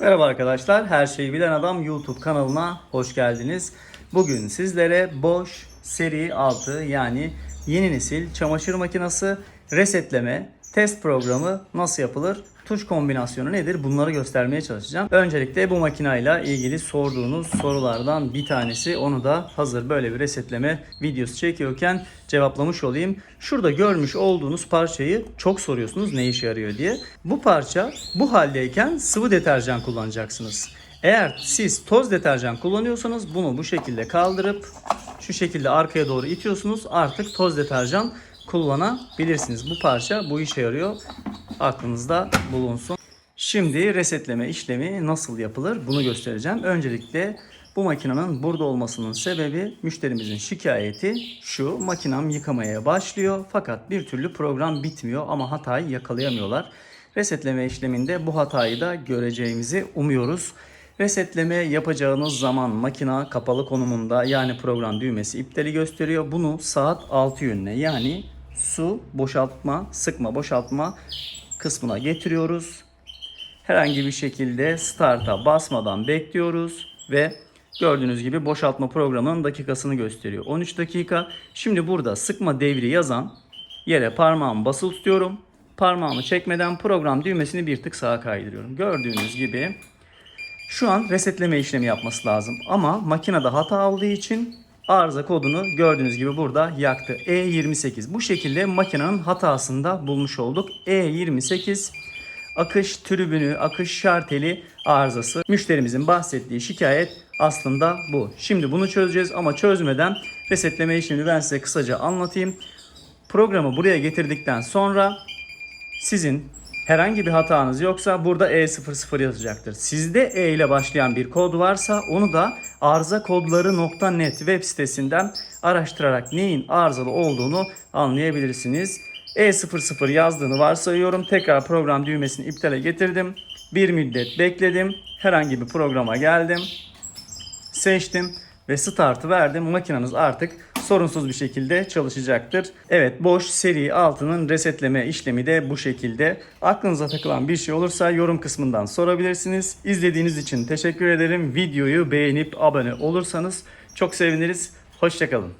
Merhaba arkadaşlar, Her Şeyi Bilen Adam YouTube kanalına hoş geldiniz. Bugün sizlere Bosch seri 6 yani yeni nesil çamaşır makinesi resetleme test programı nasıl yapılır? Tuş kombinasyonu nedir? Bunları göstermeye çalışacağım. Öncelikle bu makinayla ilgili sorduğunuz sorulardan bir tanesi. Onu da hazır böyle bir resetleme videosu çekiyorken cevaplamış olayım. Şurada görmüş olduğunuz parçayı çok soruyorsunuz ne işe yarıyor diye. Bu parça bu haldeyken sıvı deterjan kullanacaksınız. Eğer siz toz deterjan kullanıyorsanız bunu bu şekilde kaldırıp şu şekilde arkaya doğru itiyorsunuz. Artık toz deterjan kullanabilirsiniz. Bu parça bu işe yarıyor. Aklınızda bulunsun. Şimdi resetleme işlemi nasıl yapılır bunu göstereceğim. Öncelikle bu makinenin burada olmasının sebebi müşterimizin şikayeti şu. Makinem yıkamaya başlıyor fakat bir türlü program bitmiyor ama hatayı yakalayamıyorlar. Resetleme işleminde bu hatayı da göreceğimizi umuyoruz. Resetleme yapacağınız zaman makina kapalı konumunda yani program düğmesi iptali gösteriyor. Bunu saat 6 yönüne yani su boşaltma, sıkma boşaltma kısmına getiriyoruz. Herhangi bir şekilde start'a basmadan bekliyoruz ve gördüğünüz gibi boşaltma programının dakikasını gösteriyor. 13 dakika. Şimdi burada sıkma devri yazan yere parmağımı basılı tutuyorum. Parmağımı çekmeden program düğmesini bir tık sağa kaydırıyorum. Gördüğünüz gibi şu an resetleme işlemi yapması lazım. Ama makinede hata olduğu için arıza kodunu gördüğünüz gibi burada yaktı. E28. Bu şekilde makinenin hatasında bulmuş olduk. E28 akış tribünü, akış şarteli arızası. Müşterimizin bahsettiği şikayet aslında bu. Şimdi bunu çözeceğiz ama çözmeden resetleme işlemini ben size kısaca anlatayım. Programı buraya getirdikten sonra sizin herhangi bir hatanız yoksa burada E00 yazacaktır. Sizde E ile başlayan bir kod varsa onu da arızakodları.net web sitesinden araştırarak neyin arızalı olduğunu anlayabilirsiniz. E00 yazdığını varsayıyorum. Tekrar program düğmesini iptale getirdim. Bir müddet bekledim. Herhangi bir programa geldim. Seçtim ve startı verdim. Makineniz artık sorunsuz bir şekilde çalışacaktır. Evet Bosch seri 6'nın resetleme işlemi de bu şekilde. Aklınıza takılan bir şey olursa yorum kısmından sorabilirsiniz. İzlediğiniz için teşekkür ederim. Videoyu beğenip abone olursanız çok seviniriz. Hoşçakalın.